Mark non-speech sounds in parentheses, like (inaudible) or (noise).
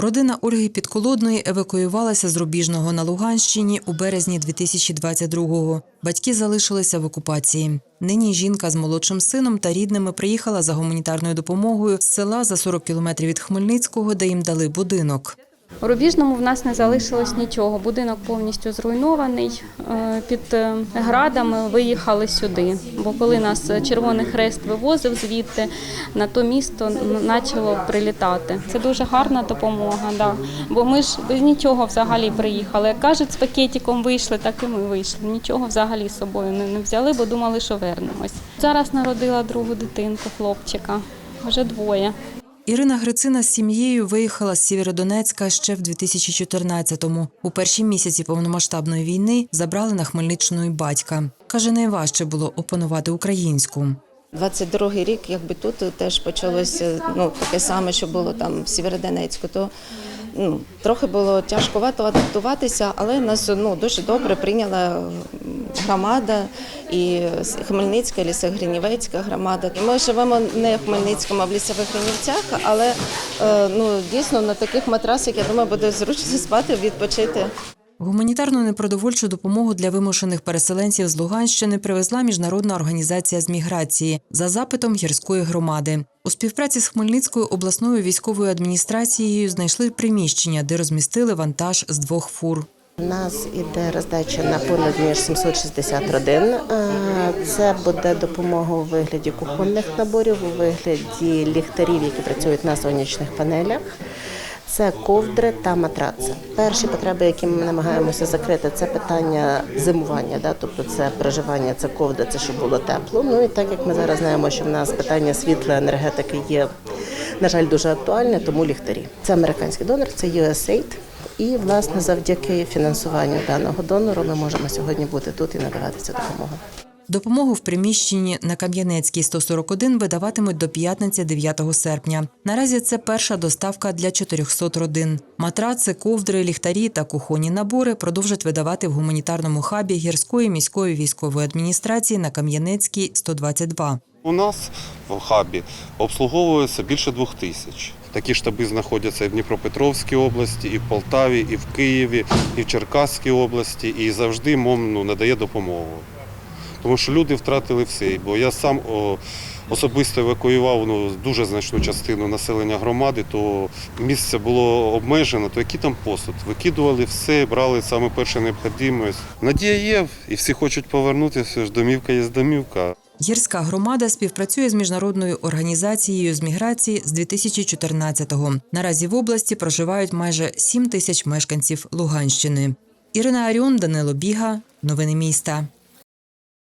Родина Ольги Підколодної евакуювалася з Рубіжного на Луганщині у березні 2022-го. Батьки залишилися в окупації. Нині жінка з молодшим сином та рідними приїхала за гуманітарною допомогою з села за 40 кілометрів від Хмельницького, де їм дали будинок. У Рубіжному в нас не залишилось нічого. Будинок повністю зруйнований. Е, Під е, градами виїхали сюди. Бо коли нас Червоний Хрест вивозив звідти, на то місто почало прилітати. Це дуже гарна допомога. Да. Бо ми ж без нічого взагалі приїхали. Як кажуть, з пакетиком вийшли, так і ми вийшли. Нічого взагалі з собою не, не взяли, бо думали, що вернемось. Зараз народила другу дитинку, хлопчика. Вже двоє. Ірина Грицина з сім'єю виїхала з Сєвєродонецька ще в 2014-му. У перші місяці повномасштабної війни забрали на Хмельниччину і батька. Каже, найважче було опанувати українську. 22-й рік, якби тут теж почалося ну, таке саме, що було там в Сєвєродонецьку, то ну, трохи було тяжковато адаптуватися, але нас ну, дуже добре прийняла громада і Хмельницька, Лісогринівецька громада. Ми живемо не в Хмельницькому, а в лісових гринівцях, але е, ну, дійсно на таких матрасах, я думаю, буде зручно (laughs) спати, відпочити. Гуманітарну непродовольчу допомогу для вимушених переселенців з Луганщини привезла міжнародна організація з міграції за запитом гірської громади. У співпраці з Хмельницькою обласною військовою адміністрацією знайшли приміщення, де розмістили вантаж з двох фур. У нас іде роздача на понад ніж 760 родин. Е, Це буде допомога у вигляді кухонних наборів, у вигляді ліхтарів, які працюють на сонячних панелях. Це ковдри та матраци. Перші потреби, які ми намагаємося закрити, це питання зимування, да? тобто це проживання, це ковдра, це щоб було тепло. Ну і так як ми зараз знаємо, що в нас питання світла енергетики є, на жаль, дуже актуальне, тому ліхтарі. Це американський донор, це USAID. І власне завдяки фінансуванню даного донору ми можемо сьогодні бути тут і надавати цю допомогу. Допомогу в приміщенні на Кам'янецькій 141 видаватимуть до п'ятниці 9 серпня. Наразі це перша доставка для 400 родин. Матраци, ковдри, ліхтарі та кухонні набори продовжать видавати в гуманітарному хабі гірської міської військової адміністрації на Кам'янецькій 122. У нас в хабі обслуговується більше двох тисяч. Такі штаби знаходяться і в Дніпропетровській області, і в Полтаві, і в Києві, і в Черкаській області, і завжди МОМ ну, надає допомогу. Тому що люди втратили все. Бо я сам особисто евакуював ну, дуже значну частину населення громади, то місце було обмежено, то який там посуд? Викидували все, брали саме перше необхідне. Надія є, і всі хочуть повернутися, ж домівка є домівка. Гірська громада співпрацює з міжнародною організацією з міграції з 2014-го. Наразі в області проживають майже 7 тисяч мешканців Луганщини. Ірина Аріон, Данило Біга. Новини міста.